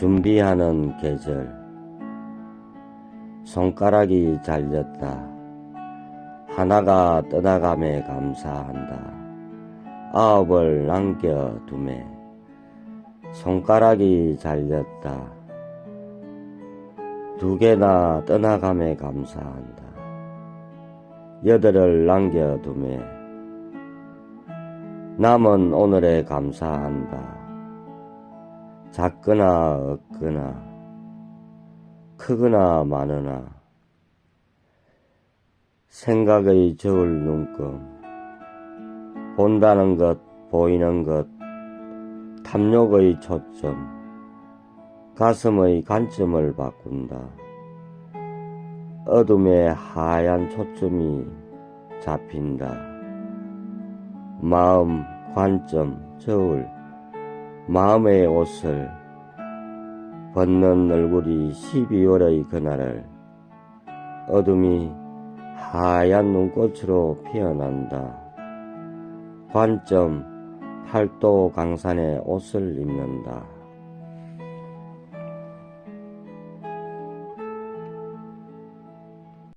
준비하는 계절. 손가락이 잘렸다. 하나가 떠나감에 감사한다. 아홉을 남겨두매. 손가락이 잘렸다. 두 개나 떠나감에 감사한다. 여덟을 남겨두매. 남은 오늘에 감사한다 작거나 없거나 크거나 많으나 생각의 저울 눈금 본다는 것 보이는 것 탐욕의 초점 가슴의 관점을 바꾼다. 어둠에 하얀 초점이 잡힌다. 마음 관점 저울 마음의 옷을 벗는 얼굴이 12월의 그날을 어둠이 하얀 눈꽃으로 피어난다. 관점 팔도 강산에 옷을 입는다.